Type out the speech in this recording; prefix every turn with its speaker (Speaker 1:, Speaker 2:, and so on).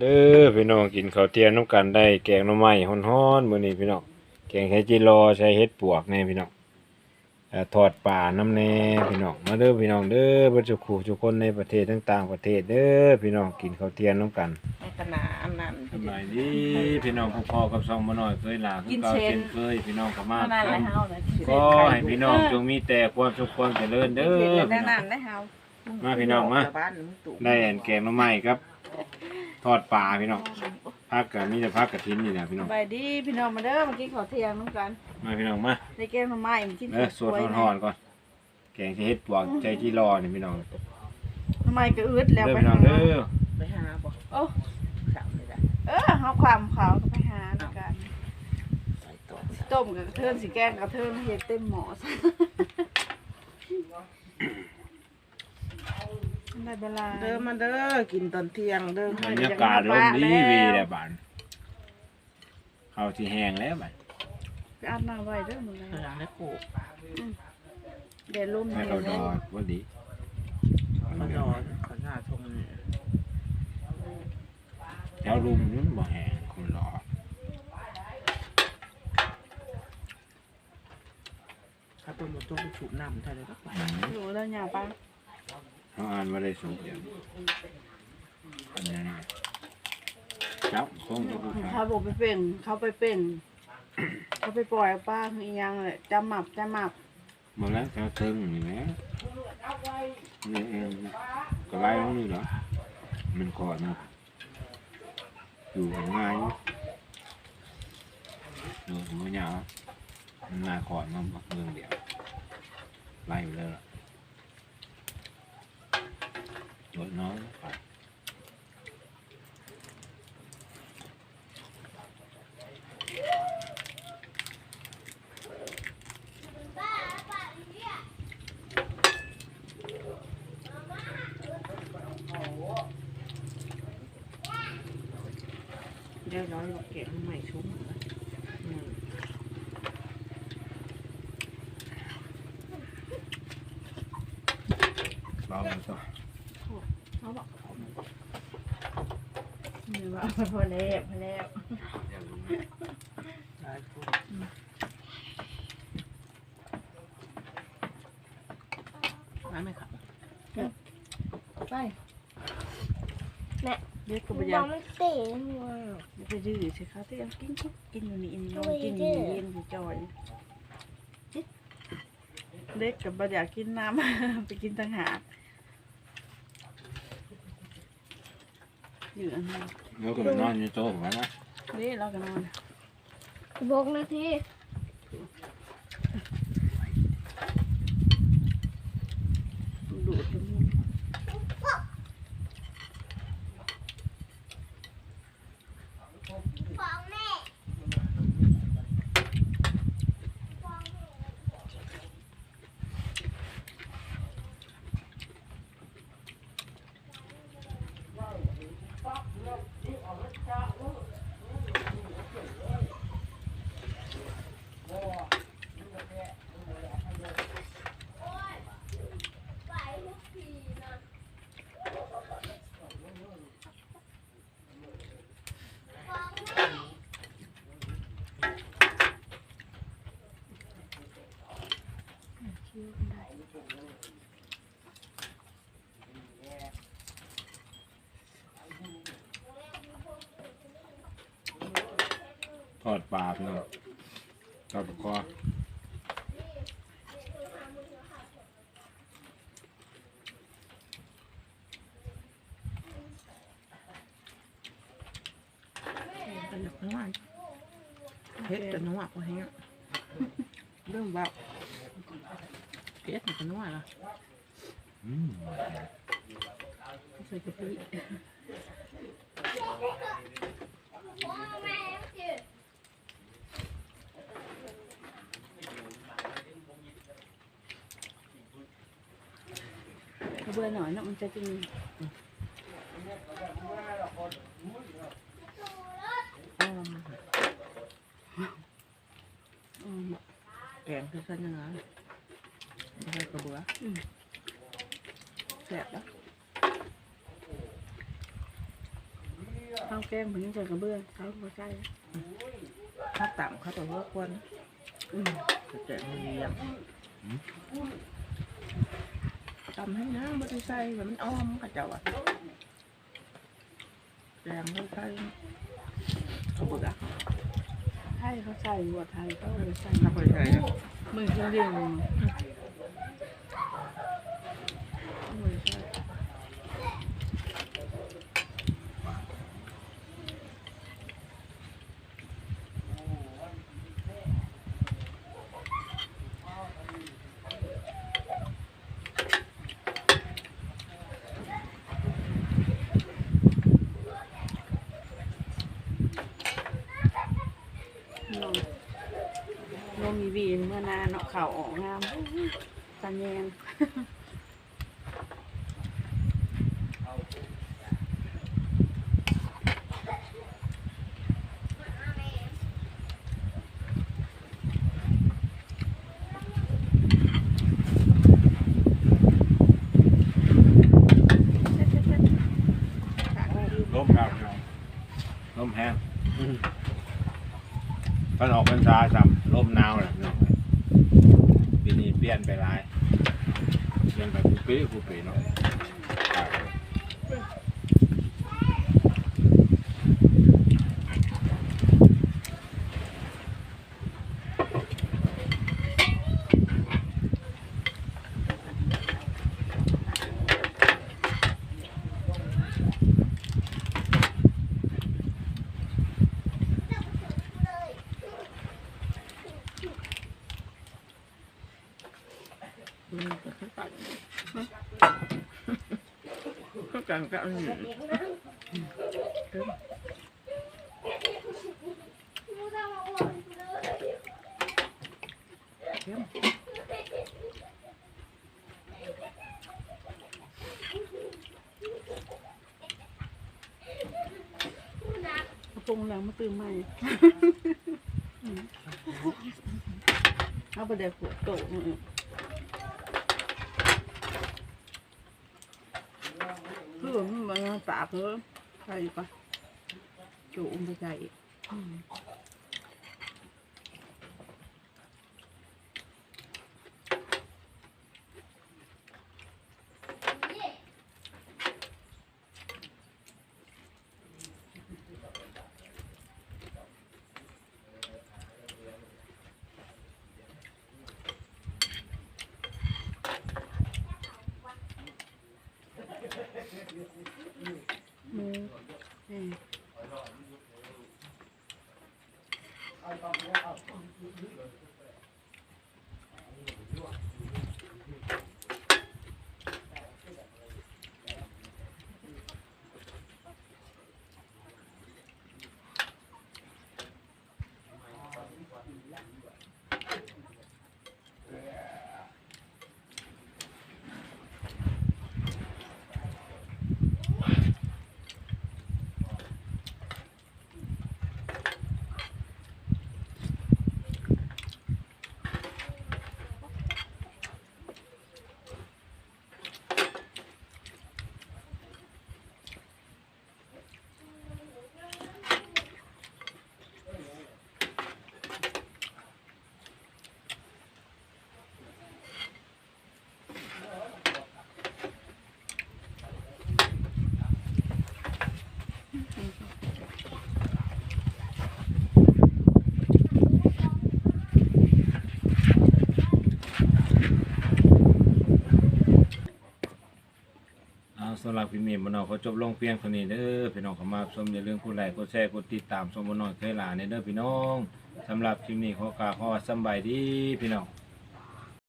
Speaker 1: เด้อพี่น้องกินข้าวเที่ยงน้ำกันได้แกงหน่อไม้ฮ้อนๆมื้อนี้พี่น้องแกงไข่จิรอใช้เฮ็ดปวกแน่พี่น้องเอ่อทอดป่าน้ำแน่พี่น้องมาเด้อพี่น้องเด้อเบ่ทุกคู่ทุกคนในประเทศทั้งต่างประเทศเด้อพี่น้องกินข้าวเที่ยงน้ำกัน
Speaker 2: ในขนาอันนั้น
Speaker 1: สบายดีพี่น้องพ่อๆกับซองบ่น้อยเคยลาคือเก่า
Speaker 2: กินเช่น
Speaker 1: เช่นเคยพี่น้องก็มา
Speaker 2: ขนาดไรเฮาเลย
Speaker 1: ก็ให้พี่น้องจงมีแต่ความสุขความเจริญเด้อ
Speaker 2: เด็
Speaker 1: พี่
Speaker 2: ก
Speaker 1: น้
Speaker 2: นั่
Speaker 1: อง
Speaker 2: นได้เฮา
Speaker 1: มาพี่น้องมา
Speaker 2: บ้านมึงตู่
Speaker 1: ได้แอนแกงหน่อไม้ครับ ทอดปลาพี่น้องพักกับมีแต่พักกระถินนี่แหละพี่น้อง
Speaker 2: ไปดีพี่น้องมาเด้อเมื่อกี้ขอเที่ยงน้ำกัน
Speaker 1: มาพี่น้องมา
Speaker 2: ได้แก้มาใหม่มันกิน
Speaker 1: เออสวดหอนๆก่อนแกงที่เฮ็ดปวกใจที่รอนี่พี่น้อง
Speaker 2: ทำไมก็อึดแล้ว
Speaker 1: เด้อ
Speaker 2: ไป
Speaker 1: พี่น้อง
Speaker 2: หา
Speaker 1: เด้อ
Speaker 3: ไปหาบ่
Speaker 2: โอ้
Speaker 3: สาวนี่แหละ
Speaker 2: เออเฮาความเขาก็ไปหาด้วยกัน
Speaker 3: ใส่ตัว
Speaker 2: ต้มกับกระเทินสิแกงกระเทินเฮ็ดเต็มหม้อซะ ได้เวลา
Speaker 3: เด้อมาเด้อกินตอนเที่ยงเด้อบ
Speaker 1: รรยากาศลมดีวีแหละบานข้าวที่แห้งแล้วบัด
Speaker 2: ไปอาบน้ำไว้เด้อมื้อนี้
Speaker 3: หลังได้ปลูก
Speaker 2: เดี๋ยวลม
Speaker 1: ให้
Speaker 2: เดี๋ย
Speaker 1: เรา
Speaker 2: ว
Speaker 1: ดอดบ่ดี
Speaker 3: มาดอนขนาดทงนี่
Speaker 1: แถวลุมนู้นบ่แห้งคนรอ
Speaker 3: ข้าวต้มต้มฉุบน้ำไทยเลยก็ไป
Speaker 1: อืม
Speaker 2: อยู่แล้วหยังปะ
Speaker 1: เขาอ่านว่าได้สุกอย่างอันนี้ครับคงจะดูค
Speaker 2: เขา
Speaker 1: รับ
Speaker 2: บอกไปเป็นเขาไปเป็น เขาไปปล่อยป้าคืออีหยังเลยจำหมับจำหมับ
Speaker 1: มาแล้วแถวเทิงนี่แหละนี่เองก็ไล่ลงนี่เหรอมันก่อนนะอยู่ง่ายอยู่อยู่ไม่ยาวมันนาขอดมาบักเมืองเดียวไล่ไปเลยล่ะ โดดน้อยไป
Speaker 3: เดี๋ยว ร้อยบอกเก็บใหม่ชุ่มอืม
Speaker 1: เบาเลยต่อ
Speaker 2: เขาบอกนี่ว่าพอแล้วพอแล้ว
Speaker 1: อย่าลง
Speaker 3: หลายคนร้านไหมครับ
Speaker 2: ไป
Speaker 4: แม่
Speaker 2: เรียกกับ
Speaker 4: น้
Speaker 2: ยา
Speaker 4: องมันเตะหัว
Speaker 2: อย่าไปดื้อสิคะที่ยังกินทุกกินอยู่นี่นองกินอยู่เย็นอยู่จอยเล็กกับบอยากกินน้ำไปกินต่างหาก อยู่อันนี้
Speaker 1: แล้วก็ไปนอนอยู่โต๊ะผมนะ
Speaker 2: นี่เรากันนอน
Speaker 4: บอกนาที
Speaker 1: ทอดปลาพี่น้อทอดปลาคอ
Speaker 3: เป็นแบบน้อย เฮ็ดแต่น้อยพอแห้ง
Speaker 2: เรื่องแบบ
Speaker 3: เฮ็ดแต่น้อยละ
Speaker 1: อืม
Speaker 2: ใส่กะปิเบื่อหน่อยเนาะมันจะกิน
Speaker 3: อ้อม
Speaker 2: อืม
Speaker 3: แกงคือกันยังไงไม่ใช่กระเบืออ
Speaker 2: ม
Speaker 3: แซ่บแล้ว
Speaker 2: ข้าวแกงผมยังใส่กระเบื้องเขาบ่ใส่
Speaker 3: ถ้าต่ำเขาตัวว่าควร
Speaker 2: อืม
Speaker 3: จะแจกเรียงต่ำให้นะไม่ได้ใส่แบบมันอ้อมกระเจ้าอะแจงไม่ใส่เขาบอกอะ
Speaker 2: ไทย เขาใส่หัวไทยเขาเลยใส่
Speaker 3: ถ้าไม่ใส่อะ
Speaker 2: มือเครื่องเรียงมือมือใส่ นมนมมีวีน เมื่อนานเนาะข่าวออกงามสัญญง
Speaker 1: ลมครับลมแห้งมันออกพรรษาซ้ำลมหนาวแหละพี่น้องปีนี้เป ลี่ยนไปหลายเปลี่ยนไปกูเป้กูเป้เนาะ
Speaker 3: ก็กันก็อันนี้
Speaker 2: กระโปรงหลังมาตื่นใหม่ เอาไปเด็กหัวโตมือ คือมันมันปากเพิ่มใส่ปะจูอุ้มไปใส่ำ
Speaker 1: หรับพี่เมย์บนนองเขาจบลงเพียงเท่านี้เด้อพี่น้องเขามาชมอย่าลืมกดไลค์กดแชร์กดติดตามชมบนนองเคยหลานเด้อพี่น้องสำหรับคลิปนี้ขอกล่าวขอสำบายดีพี่น้อง